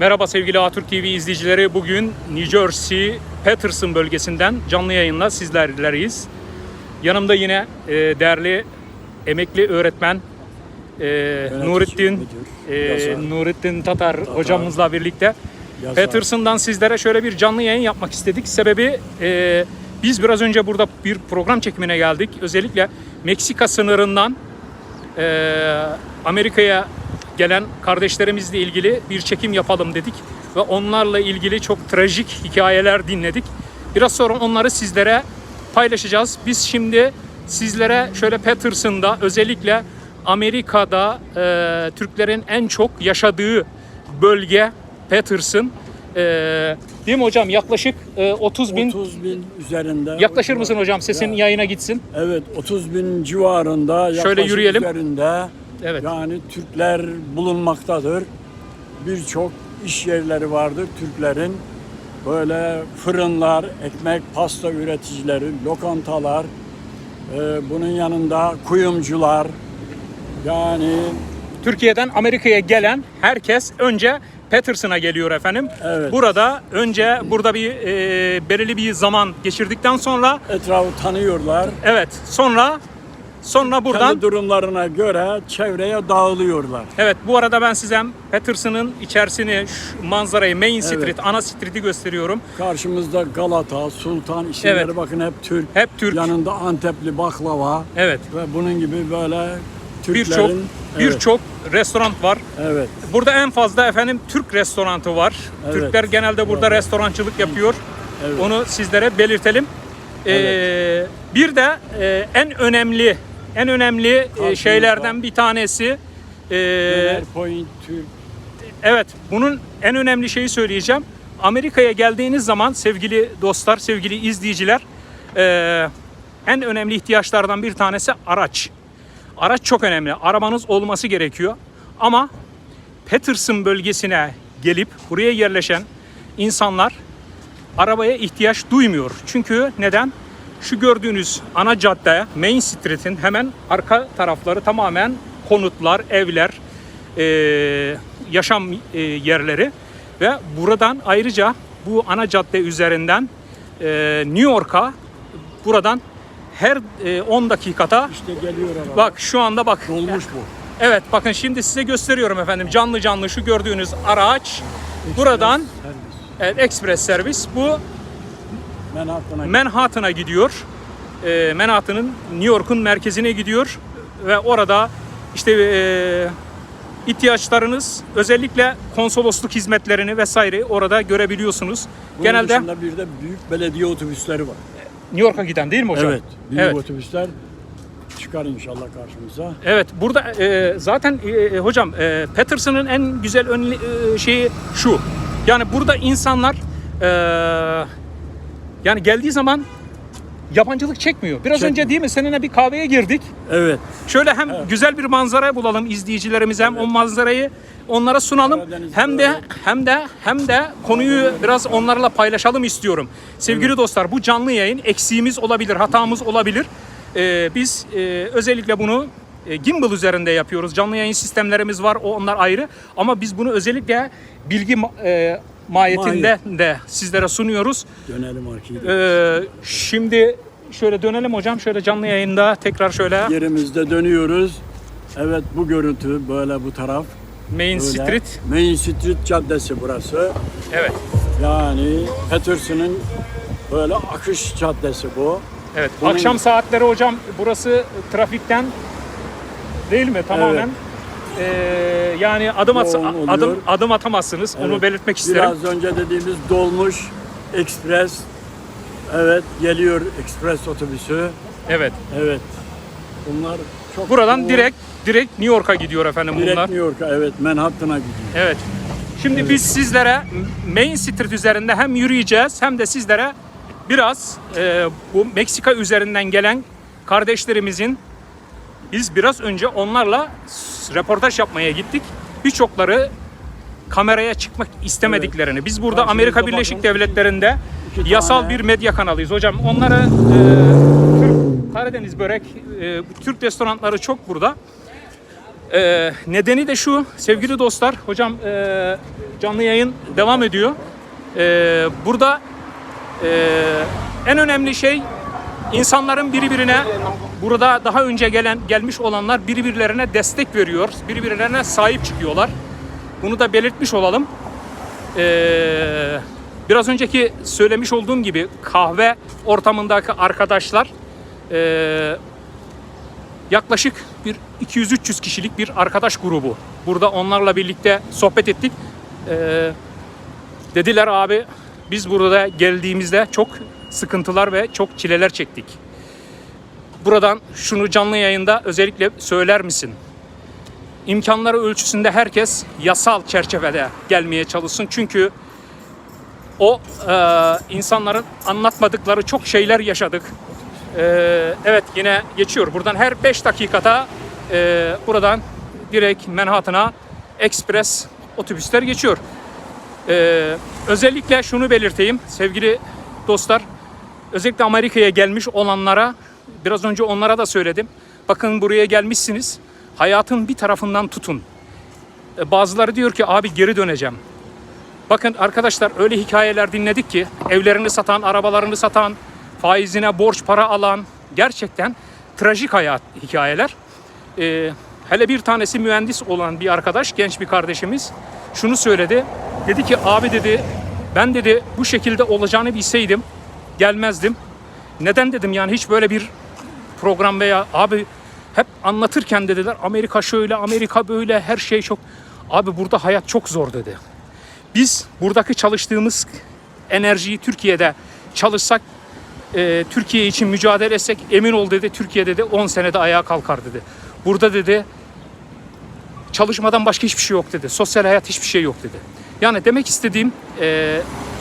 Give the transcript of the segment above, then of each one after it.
Merhaba sevgili Atürk TV izleyicileri. Bugün New Jersey Patterson bölgesinden canlı yayınla sizlerleyiz. Yanımda yine e, değerli emekli öğretmen e, Nurettin müdür, e. Nurettin Tatar, hocamızla birlikte Yazar. Patterson'dan sizlere şöyle bir canlı yayın yapmak istedik. Sebebi e, biz biraz önce burada bir program çekimine geldik. Özellikle Meksika sınırından e, Amerika'ya gelen kardeşlerimizle ilgili bir çekim yapalım dedik ve onlarla ilgili çok trajik hikayeler dinledik. Biraz sonra onları sizlere paylaşacağız. Biz şimdi sizlere şöyle Patterson'da özellikle Amerika'da e, Türklerin en çok yaşadığı bölge Patterson. E, değil mi hocam? Yaklaşık e, 30 bin 30 bin üzerinde. Yaklaşır mısın hocam? Sesin Ya, yayına gitsin. Evet 30 bin civarında yaklaşık yürüyelim. üzerinde Evet. yani Türkler bulunmaktadır. Birçok iş yerleri vardır Türklerin. Böyle fırınlar, ekmek, pasta üreticileri, lokantalar, e, bunun yanında kuyumcular, yani Türkiye'den Amerika'ya gelen herkes önce Patterson'a geliyor efendim. Evet. Burada önce burada bir e, belirli bir zaman geçirdikten sonra etrafı tanıyorlar. evet sonra sonra buradan Kendi durumlarına göre çevreye dağılıyorlar. evet bu arada ben size Patterson'ın içerisini şu manzarayı Main Evet. Street ana street'i gösteriyorum. Karşımızda Galata, Sultan isimleri Evet. bakın hep Türk. Hep Türk. Yanında Antepli baklava Evet. ve bunun gibi böyle Birçok Türklerin birçok restoran var. Evet. evet. Burada en fazla efendim Türk restoranı var. Evet. Türkler genelde burada restorancılık yapıyor. Evet. Onu sizlere belirtelim. Ee, bir de e, en önemli en önemli e, Karşımızda. şeylerden bir tanesi e, Döner Point Türk. evet bunun en önemli şeyi söyleyeceğim. Amerika'ya geldiğiniz zaman sevgili dostlar, sevgili izleyiciler e, en önemli ihtiyaçlardan bir tanesi araç. Araç çok önemli. Arabanız olması gerekiyor. Ama Patterson bölgesine gelip buraya yerleşen insanlar arabaya ihtiyaç duymuyor. Çünkü neden? Şu gördüğünüz ana cadde Main Street'in hemen arka tarafları tamamen konutlar, evler, eee, yaşam eee, yerleri. Ve buradan ayrıca bu ana cadde üzerinden eee, New York'a buradan her eee, 10 dakikada İşte geliyor araba. bak şu anda bak. Dolmuş bu. Evet bakın şimdi size gösteriyorum efendim. Canlı canlı şu gördüğünüz araç buradan evet, ekspres servis. Bu Manhattan'a Manhattan'a gidiyor. Ee, Manhattan'ın New York'un merkezine gidiyor ve orada işte e, ihtiyaçlarınız özellikle konsolosluk hizmetlerini vesaire orada görebiliyorsunuz. Bunun Genelde dışında bir de büyük belediye otobüsleri var. New York'a giden değil mi hocam? Evet. Büyük Evet. otobüsler çıkar inşallah karşımıza. Evet burada e, zaten e, e, hocam e, Patterson'ın en güzel ön, e, şeyi şu. Yani burada insanlar e, yani geldiği zaman yabancılık çekmiyor. Biraz Çekmiyor. önce değil mi seninle bir kahveye girdik. Evet. Şöyle hem güzel bir manzara bulalım izleyicilerimize hem o manzarayı onlara sunalım. Karadeniz Hem de hem de hem de konuyu biraz onlarla paylaşalım istiyorum. Sevgili dostlar bu canlı yayın eksiğimiz olabilir, hatamız olabilir. Ee, biz e, özellikle bunu e, gimbal üzerinde yapıyoruz. Canlı yayın sistemlerimiz var, o onlar ayrı. Ama biz bunu özellikle bilgi e, mahiyetinde de sizlere sunuyoruz. Dönelim arkaya. Ee, şimdi şöyle dönelim hocam, şöyle canlı yayında tekrar şöyle Yerimizde dönüyoruz. Evet bu görüntü böyle bu taraf. Main Böyle. Street. Main Street Caddesi burası. Evet. Yani Patterson'ın böyle akış caddesi bu. Evet. Bunun- Akşam saatleri hocam burası trafikten değil mi tamamen? Ee, yani adım at, Yoğun oluyor. adım adım atamazsınız. Onu Evet. belirtmek isterim. Biraz önce dediğimiz dolmuş ekspres. Evet geliyor ekspres otobüsü. Evet. Evet. Bunlar çok Buradan yoğun. direkt direkt New York'a gidiyor efendim direkt bunlar. New York'a evet Manhattan'a gidiyor. Evet. Şimdi biz sizlere Main Street üzerinde hem yürüyeceğiz hem de sizlere biraz e, bu Meksika üzerinden gelen kardeşlerimizin biz biraz önce onlarla s- röportaj yapmaya gittik. Birçokları kameraya çıkmak istemediklerini. Biz burada Karşımızda Amerika Birleşik bakın, Devletleri'nde yasal tane- bir medya kanalıyız. Hocam onları e, Türk Karadeniz börek, e, Türk restoranları çok burada. Ee, nedeni de şu sevgili dostlar. Hocam e, canlı yayın devam ediyor. Ee, burada e, en önemli şey insanların birbirine burada daha önce gelen gelmiş olanlar birbirlerine destek veriyor. Birbirlerine sahip çıkıyorlar. Bunu da belirtmiş olalım. Ee, biraz önceki söylemiş olduğum gibi kahve ortamındaki arkadaşlar e, yaklaşık bir 200-300 kişilik bir arkadaş grubu. Burada onlarla birlikte sohbet ettik. Ee, dediler abi biz burada geldiğimizde çok sıkıntılar ve çok çileler çektik. Buradan şunu canlı yayında özellikle söyler misin? İmkanları ölçüsünde herkes yasal çerçevede gelmeye çalışsın. Çünkü o e, insanların anlatmadıkları çok şeyler yaşadık. Ee, evet yine geçiyor. Buradan her 5 dakikada e, buradan direkt Manhattan'a ekspres otobüsler geçiyor. Ee, özellikle şunu belirteyim sevgili dostlar. Özellikle Amerika'ya gelmiş olanlara biraz önce onlara da söyledim. Bakın buraya gelmişsiniz. Hayatın bir tarafından tutun. Ee, bazıları diyor ki abi geri döneceğim. Bakın arkadaşlar öyle hikayeler dinledik ki evlerini satan, arabalarını satan, faizine borç para alan gerçekten trajik hayat hikayeler. Ee, hele bir tanesi mühendis olan bir arkadaş, genç bir kardeşimiz şunu söyledi. Dedi ki abi dedi ben dedi bu şekilde olacağını bilseydim gelmezdim. Neden dedim yani hiç böyle bir program veya abi hep anlatırken dediler Amerika şöyle, Amerika böyle, her şey çok. Abi burada hayat çok zor dedi. Biz buradaki çalıştığımız enerjiyi Türkiye'de çalışsak, e, Türkiye için mücadele etsek emin ol dedi Türkiye'de de 10 senede ayağa kalkar dedi. Burada dedi çalışmadan başka hiçbir şey yok dedi. Sosyal hayat hiçbir şey yok dedi. Yani demek istediğim e,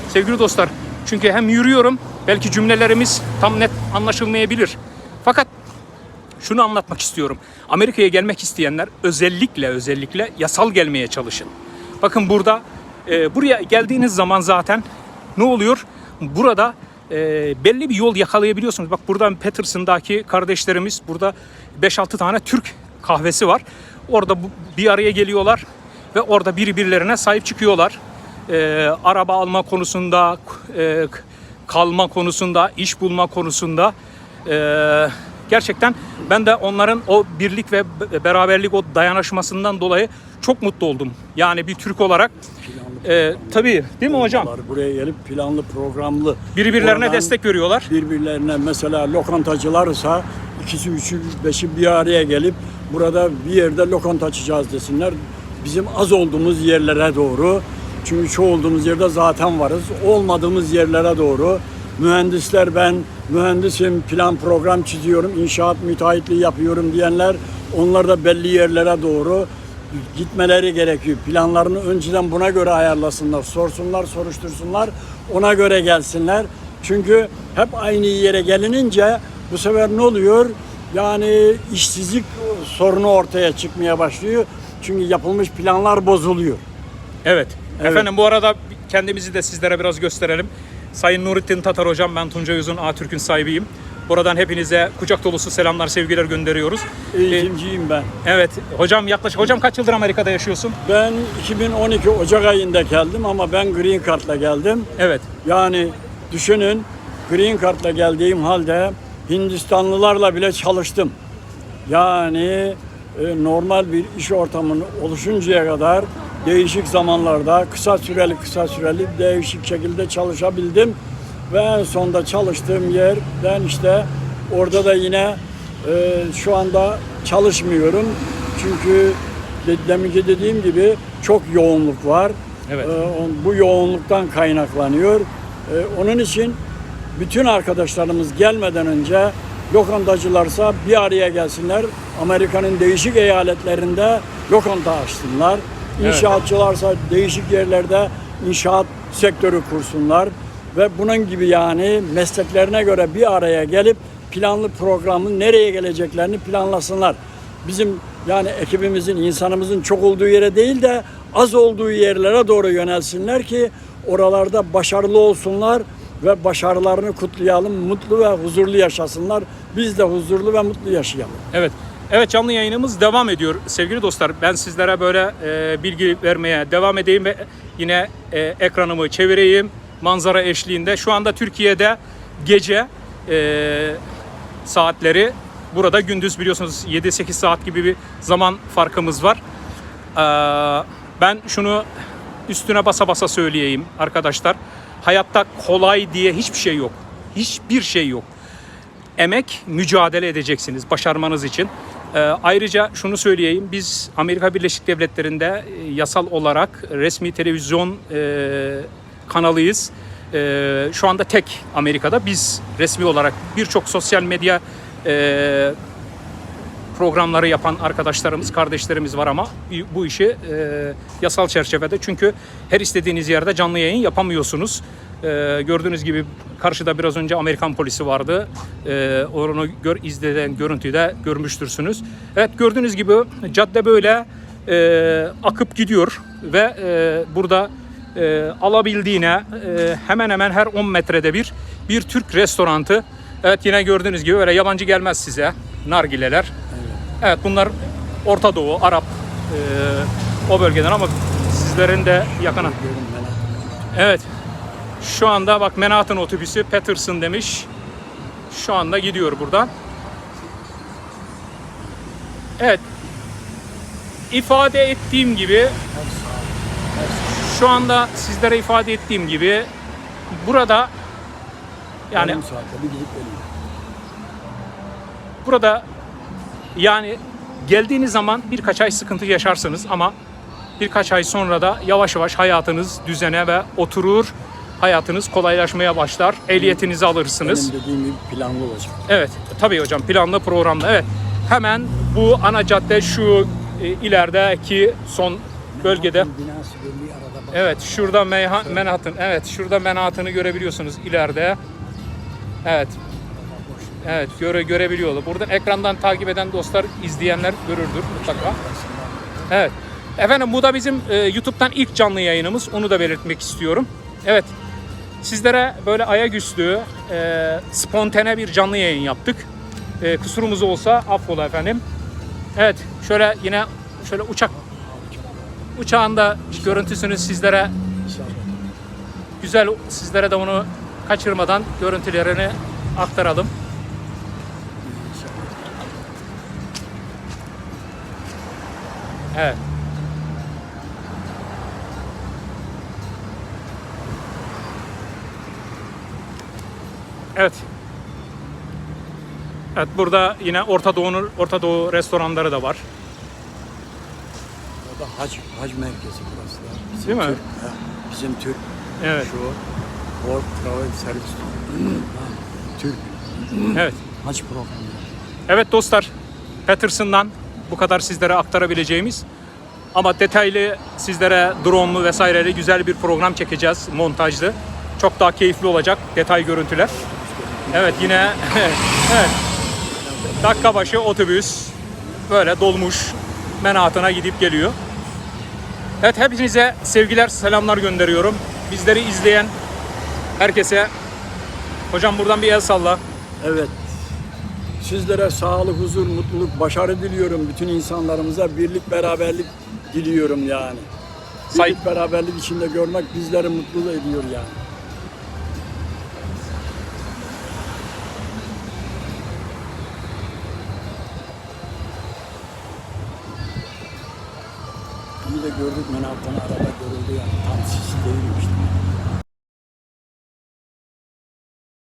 sevgili dostlar çünkü hem yürüyorum belki cümlelerimiz tam net anlaşılmayabilir. Fakat şunu anlatmak istiyorum. Amerika'ya gelmek isteyenler özellikle özellikle yasal gelmeye çalışın. Bakın burada e, buraya geldiğiniz zaman zaten ne oluyor? Burada e, belli bir yol yakalayabiliyorsunuz. Bak buradan Peterson'daki kardeşlerimiz burada 5-6 tane Türk kahvesi var. Orada bu- bir araya geliyorlar ve orada birbirlerine sahip çıkıyorlar. E, araba alma konusunda, e, kalma konusunda, iş bulma konusunda. E, gerçekten ben de onların o birlik ve be- beraberlik, o dayanışmasından dolayı çok mutlu oldum. Yani bir Türk olarak. E, tabii değil mi hocam? Buraya gelip planlı programlı. Birbirlerine Oradan destek veriyorlar. Birbirlerine mesela lokantacılarsa ikisi üçü beşi bir araya gelip burada bir yerde lokanta açacağız desinler. Bizim az olduğumuz yerlere doğru çünkü çoğu olduğumuz yerde zaten varız. Olmadığımız yerlere doğru mühendisler ben mühendisim plan program çiziyorum inşaat müteahhitliği yapıyorum diyenler onlar da belli yerlere doğru gitmeleri gerekiyor. Planlarını önceden buna göre ayarlasınlar. Sorsunlar, soruştursunlar. Ona göre gelsinler. Çünkü hep aynı yere gelinince bu sefer ne oluyor? Yani işsizlik sorunu ortaya çıkmaya başlıyor. Çünkü yapılmış planlar bozuluyor. Evet. Evet. Efendim bu arada kendimizi de sizlere biraz gösterelim. Sayın Nurettin Tatar hocam ben Tuncay Uzun A-Türk'ün sahibiyim. Buradan hepinize kucak dolusu selamlar, sevgiler gönderiyoruz. Eğitimciyim ben. evet hocam yaklaşık hocam kaç yıldır Amerika'da yaşıyorsun? Ben 2012 Ocak ayında geldim ama ben Green Card'la geldim. Evet. Yani düşünün Green Card'la geldiğim halde Hindistanlılarla bile çalıştım. Yani e, normal bir iş ortamının oluşuncaya kadar değişik zamanlarda kısa süreli kısa süreli değişik şekilde çalışabildim. Ve en sonda çalıştığım yerden işte orada da yine e, şu anda çalışmıyorum. Çünkü de, demince dediğim gibi çok yoğunluk var. Evet. E, bu yoğunluktan kaynaklanıyor. E, onun için bütün arkadaşlarımız gelmeden önce lokantacılarsa bir araya gelsinler. Amerika'nın değişik eyaletlerinde lokanta açsınlar. İnşaatçılarsa değişik yerlerde inşaat sektörü kursunlar. Ve bunun gibi yani mesleklerine göre bir araya gelip planlı programın nereye geleceklerini planlasınlar. Bizim yani ekibimizin, insanımızın çok olduğu yere değil de az olduğu yerlere doğru yönelsinler ki oralarda başarılı olsunlar ve başarılarını kutlayalım, mutlu ve huzurlu yaşasınlar. Biz de huzurlu ve mutlu yaşayalım. Evet. Evet canlı yayınımız devam ediyor sevgili dostlar. Ben sizlere böyle e, bilgi vermeye devam edeyim ve yine e, ekranımı çevireyim manzara eşliğinde. Şu anda Türkiye'de gece e, saatleri burada gündüz biliyorsunuz 7-8 saat gibi bir zaman farkımız var. Ee, ben şunu üstüne basa basa söyleyeyim arkadaşlar. Hayatta kolay diye hiçbir şey yok. Hiçbir şey yok emek mücadele edeceksiniz başarmanız için. Ee, ayrıca şunu söyleyeyim biz Amerika Birleşik Devletleri'nde e, yasal olarak resmi televizyon e, kanalıyız. E, şu anda tek Amerika'da biz resmi olarak birçok sosyal medya e, programları yapan arkadaşlarımız, kardeşlerimiz var ama bu işi e, yasal çerçevede çünkü her istediğiniz yerde canlı yayın yapamıyorsunuz. E, gördüğünüz gibi karşıda biraz önce Amerikan polisi vardı. E, onu gör, izleden görüntüyü de görmüştürsünüz. Evet gördüğünüz gibi cadde böyle e, akıp gidiyor ve e, burada e, alabildiğine e, hemen hemen her 10 metrede bir bir Türk restorantı. Evet yine gördüğünüz gibi böyle yabancı gelmez size nargileler. Evet bunlar Orta Doğu, Arap e, o bölgeden ama sizlerin de yakına. Evet. Şu anda bak Manhattan otobüsü Patterson demiş. Şu anda gidiyor buradan. Evet. İfade ettiğim gibi şu anda sizlere ifade ettiğim gibi burada yani burada yani geldiğiniz zaman birkaç ay sıkıntı yaşarsınız ama birkaç ay sonra da yavaş yavaş hayatınız düzene ve oturur. Hayatınız kolaylaşmaya başlar. Ehliyetinizi alırsınız. Benim dediğim gibi planlı olacak. Evet, tabii hocam planlı programlı. Evet. Hemen bu ana cadde şu e, ilerideki son bölgede. Evet, şurada Meyha- Manhattan. Evet, şurada Manhattan'ı görebiliyorsunuz ileride. Evet. Evet, göre görebiliyorlar. Buradan ekrandan takip eden dostlar, izleyenler görürdür mutlaka. Evet. Efendim bu da bizim e, YouTube'dan ilk canlı yayınımız. Onu da belirtmek istiyorum. Evet. Sizlere böyle ayaküstü, e, spontane bir canlı yayın yaptık. E, kusurumuz olsa affola efendim. Evet, şöyle yine şöyle uçak uçağın da görüntüsünü sizlere güzel sizlere de onu kaçırmadan görüntülerini aktaralım. Evet. Evet. Evet burada yine Orta Doğu'nun Orta Doğu restoranları da var. O da hac, hac merkezi burası da. Bizim Değil mi? Türk, he, bizim Türk Evet. şu World Travel Service. Ha, Türk Evet. hac programı. Evet dostlar, Patterson'dan bu kadar sizlere aktarabileceğimiz ama detaylı sizlere drone'lu vesaireli güzel bir program çekeceğiz montajlı. Çok daha keyifli olacak detay görüntüler. Evet yine evet. Dakika başı otobüs böyle dolmuş Manhattan'a gidip geliyor. Evet hepinize sevgiler, selamlar gönderiyorum. Bizleri izleyen herkese hocam buradan bir el salla. Evet. Sizlere sağlık, huzur, mutluluk, başarı diliyorum. Bütün insanlarımıza birlik, beraberlik diliyorum yani. Say- Birlik, beraberlik içinde görmek bizleri mutlu ediyor yani. Gördük Manhattan'ı araba görüldü yani. Tam sisi değilmiş.